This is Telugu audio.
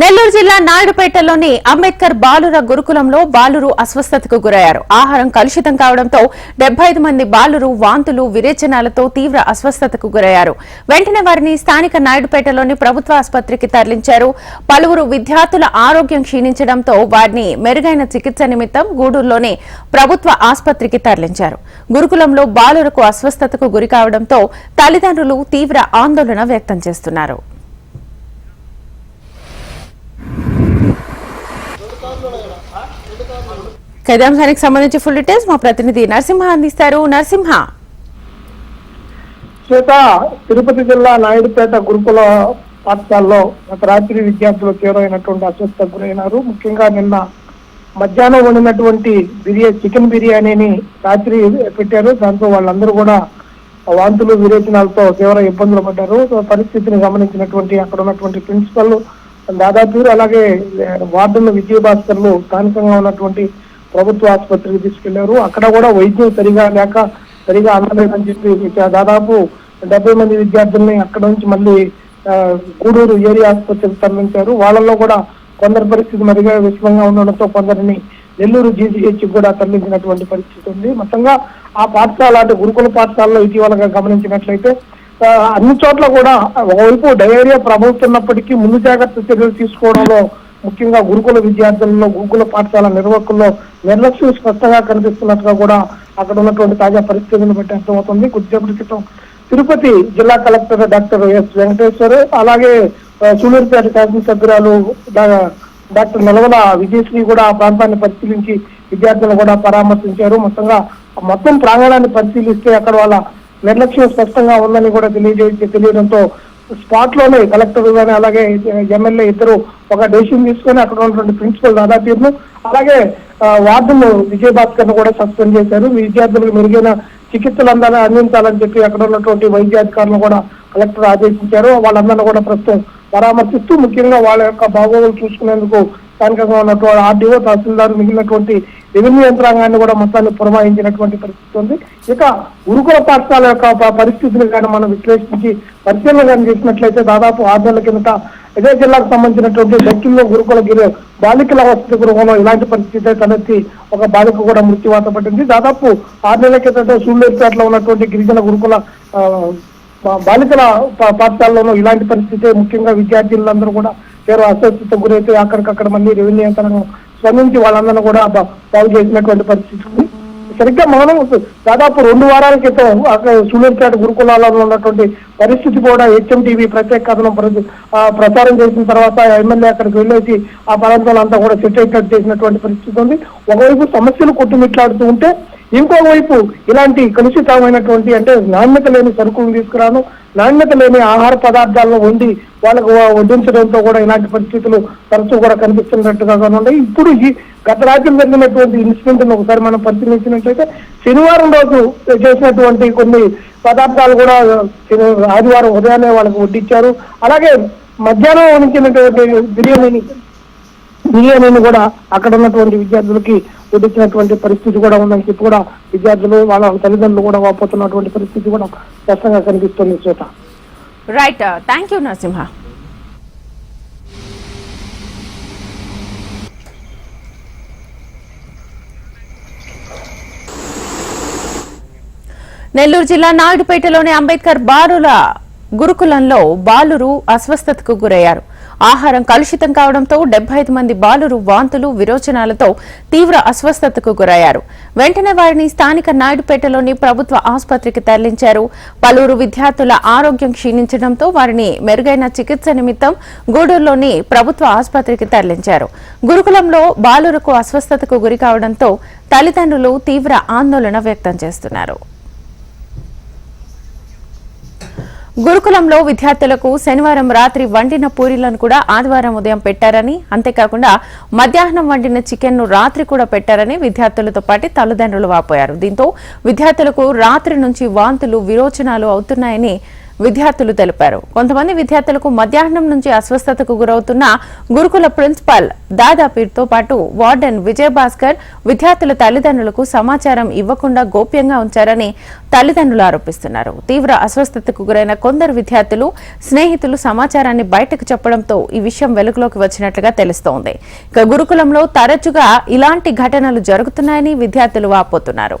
నెల్లూరు జిల్లా నాయుడుపేటలోని అంబేద్కర్ బాలుర గురుకులంలో బాలురు అస్వస్థతకు గురయ్యారు. ఆహారం కలుషితం కావడంతో డెబ్బై మంది బాలురు వాంతులు విరేచనాలతో తీవ్ర అస్వస్థతకు గురయ్యారు. వెంటనే వారిని స్థానిక నాయుడుపేటలోని ప్రభుత్వ ఆసుపత్రికి తరలించారు. పలువురు విద్యార్థుల ఆరోగ్యం క్షీణించడంతో వారిని మెరుగైన చికిత్స నిమిత్తం గూడూరులోని ప్రభుత్వ ఆసుపత్రికి తరలించారు. గురుకులంలో బాలురకు అస్వస్థతకు గురి కావడంతో తల్లిదండ్రులు తీవ్ర ఆందోళన వ్యక్తం చేస్తున్నారు. కైదాంశానికి సంబంధించి ఫుల్ డీటెయిల్స్ మా ప్రతినిధి నరసింహ అందిస్తారు. నరసింహ. శ్వేత తిరుపతి జిల్లా నాయుడుపేట గురుకుల పాఠశాలలో గత రాత్రి విద్యార్థులు తీవ్రమైనటువంటి అస్వస్థకు గురైనారు. ముఖ్యంగా నిన్న మధ్యాహ్నం వండినటువంటి బిర్యానీ చికెన్ బిర్యానీని రాత్రి పెట్టారు. దాంతో వాళ్ళందరూ కూడా వాంతులు విరేచనాలతో తీవ్ర ఇబ్బందులు పడ్డారు. సో పరిస్థితిని గమనించినటువంటి అక్కడ ఉన్నటువంటి ప్రిన్సిపల్ దాదాపు అలాగే వార్డుల విజయభాస్కర్లు స్థానికంగా ఉన్నటువంటి ప్రభుత్వ ఆసుపత్రికి తీసుకెళ్ళారు. అక్కడ కూడా వైద్యం సరిగా లేక సరిగా అందలేదని చెప్పి దాదాపు డెబ్బై మంది విద్యార్థుల్ని అక్కడ నుంచి మళ్ళీ గూడూరు ఏరియా ఆసుపత్రికి తరలించారు. వాళ్ళల్లో కూడా కొందరి పరిస్థితి మరిగా విషమంగా ఉండడంతో కొందరిని నెల్లూరు జీజీహెచ్ కూడా తరలించినటువంటి పరిస్థితి ఉంది. మొత్తంగా ఆ పాఠశాల అంటే గురుకుల పాఠశాలలో ఇటీవలగా గమనించినట్లయితే అన్ని చోట్ల కూడా ఒకవైపు డయేరియా ప్రబలుతున్నప్పటికీ ముందు జాగ్రత్త చర్యలు తీసుకోవడంలో ముఖ్యంగా గురుకుల విద్యార్థులలో గురుకుల పాఠశాల నిర్వాహకుల్లో నిర్లక్ష్యం స్పష్టంగా కనిపిస్తున్నట్టుగా కూడా అక్కడ ఉన్నటువంటి తాజా పరిస్థితులను బట్టి అర్థమవుతుంది. కొద్దిసేపటి క్రితం తిరుపతి జిల్లా కలెక్టర్ డాక్టర్ ఎస్ వెంకటేశ్వర్ అలాగే ఆ, సూలూరుపేట శాసనసభ్యురాలు డాక్టర్ నలవల విజయశ్రీ కూడా ఆ ప్రాంతాన్ని పరిశీలించి విద్యార్థులను కూడా పరామర్శించారు. మొత్తంగా మొత్తం ప్రాంగణాన్ని పరిశీలిస్తే అక్కడ వాళ్ళ నిర్లక్ష్యం స్పష్టంగా ఉందని కూడా తెలియజే తెలియడంతో స్పాట్లోనే కలెక్టర్ కానీ అలాగే ఎమ్మెల్యే ఇద్దరు ఒక డెసిషన్ తీసుకొని అక్కడ ఉన్నటువంటి ప్రిన్సిపల్ దాదాపీర్ను అలాగే ఆ, వార్డును విజయభాస్కర్ను కూడా సస్పెండ్ చేశారు. విద్యార్థులకు మెరుగైన చికిత్సలు అందాలని అందించాలని చెప్పి అక్కడ ఉన్నటువంటి వైద్యాధికారులను కూడా కలెక్టర్ ఆదేశించారు. వాళ్ళందరినీ కూడా ప్రస్తుతం పరామర్శిస్తూ ముఖ్యంగా వాళ్ళ యొక్క బాగోగులు చూసుకునేందుకు స్థానికంగా ఉన్నటువంటి ఆర్డీఓ తహసీల్దార్ మిగిలినటువంటి రెవెన్యూ యంత్రాంగాన్ని కూడా మొత్తాన్ని పురమాయించినటువంటి పరిస్థితి ఉంది. ఇక గురుకుల పాఠశాల యొక్క ప- పరిస్థితిని కానీ మనం విశ్లేషించి పరిశీలన కానీ చేసినట్లయితే దాదాపు ఆరు నెలల కిందట ఇదే జిల్లాకు సంబంధించినటువంటి దక్కిల్లో గురుకుల గిరి బాలికల వసతి గృహంలో ఇలాంటి పరిస్థితి తలెత్తి ఒక బాలిక కూడా మృత్యువాత పడింది దాదాపు ఆరు నెలల కిందట సూళ్ళూరుపేటలో ఉన్నటువంటి గిరిజన గురుకుల బాలికల పాఠశాలలోనూ ఇలాంటి పరిస్థితి ముఖ్యంగా విద్యార్థులందరూ కూడా తీవ్ర అస్వస్థత గురైతే అక్కడికక్కడ మళ్ళీ రెవెన్యూ యంత్రాంగం స్పందించి వాళ్ళందరూ కూడా బాగు చేసినటువంటి పరిస్థితి ఉంది. సరిగ్గా మనం దాదాపు రెండు వారాల క్రితం అక్కడ సూలూరుపేట గురుకులాలలో ఉన్నటువంటి పరిస్థితి కూడా హెచ్ఎం టీవీ ప్రత్యేక కథనం ప్రచారం ఆ, చేసిన తర్వాత ఎమ్మెల్యే అక్కడికి వెళ్ళేసి ఆ ప్రాంతాలు అంతా కూడా సెట్ అయ్యేటట్టు చేసినటువంటి పరిస్థితి ఉంది. ఒకవైపు సమస్యలు కొట్టుమిట్లాడుతూ ఉంటే ఇంకోవైపు ఇలాంటి కలుషితమైనటువంటి అంటే నాణ్యత లేని సరుకులు తీసుకురాను నాణ్యత లేని ఆహార పదార్థాలను వండి వాళ్ళకు వడ్డించడంతో కూడా ఇలాంటి పరిస్థితులు తరచూ కూడా కనిపిస్తున్నట్టుగా ఉన్నాయి ఇప్పుడు ఈ గత రాత్రి జరిగినటువంటి ఇన్సిడెంట్ ఒకసారి మనం పరిశీలించినట్లయితే శనివారం రోజు చేసినటువంటి కొన్ని పదార్థాలు కూడా ఆదివారం ఉదయాన్నే వాళ్ళకు వడ్డించారు. అలాగే మధ్యాహ్నం వణికినటువంటి బిర్యానీని బిర్యానీని కూడా అక్కడ ఉన్నటువంటి విద్యార్థులకి వడ్డించినటువంటి పరిస్థితి కూడా ఉందని చెప్పి కూడా విద్యార్థులు వాళ్ళ తల్లిదండ్రులు కూడా వాపోతున్నటువంటి పరిస్థితి కూడా స్పష్టంగా కనిపిస్తుంది Shweta. Right thank you Narasimha Nellore జిల్లా నాయుడుపేటలోని అంబేద్కర్ బారుల గురుకులంలో బాలురు అస్వస్థతకు గురయ్యారు. ఆహారం కలుషితం కావడంతో డెబ్బై ఐదు మంది బాలురు వాంతులు విరోచనాలతో తీవ్ర అస్వస్థతకు గురయ్యారు. వెంటనే వారిని స్థానిక నాయుడుపేటలోని ప్రభుత్వ ఆసుపత్రికి తరలించారు. పలువురు విద్యార్థుల ఆరోగ్యం క్షీణించడంతో వారిని మెరుగైన చికిత్స నిమిత్తం గూడూరులోని ప్రభుత్వ ఆసుపత్రికి తరలించారు. గురుకులంలో బాలురకు అస్వస్థతకు గురి కావడంతో తల్లిదండ్రులు తీవ్ర ఆందోళన వ్యక్తం చేస్తున్నారు. గురుకులంలో విద్యార్థులకు శనివారం రాత్రి వండిన పూరీలను కూడా ఆదివారం ఉదయం పెట్టారని అంతేకాకుండా మధ్యాహ్నం వండిన చికెన్ను రాత్రి కూడా పెట్టారని విద్యార్థులతో పాటు తల్లిదండ్రులు వాపోయారు. దీంతో విద్యార్థులకు రాత్రి నుంచి వాంతులు విరోచనాలు అవుతున్నాయని విద్యార్థులు తెలిపారు. కొంతమంది విద్యార్థులకు మధ్యాహ్నం నుంచి అస్వస్థతకు గురవుతున్న గురుకుల ప్రిన్సిపాల్ దాదాపీర్తో పాటు వార్డెన్ విజయభాస్కర్ విద్యార్థుల తల్లిదండ్రులకు సమాచారం ఇవ్వకుండా గోప్యంగా ఉంచారని తల్లిదండ్రులు ఆరోపిస్తున్నారు. తీవ్ర అస్వస్థతకు గురైన కొందరు విద్యార్థులు స్నేహితులు సమాచారాన్ని బయటకు చెప్పడంతో ఈ విషయం వెలుగులోకి వచ్చినట్లుగా తెలుస్తోంది. ఇక గురుకులంలో తరచుగా ఇలాంటి ఘటనలు జరుగుతున్నాయని విద్యార్థులు వాపోతున్నారు.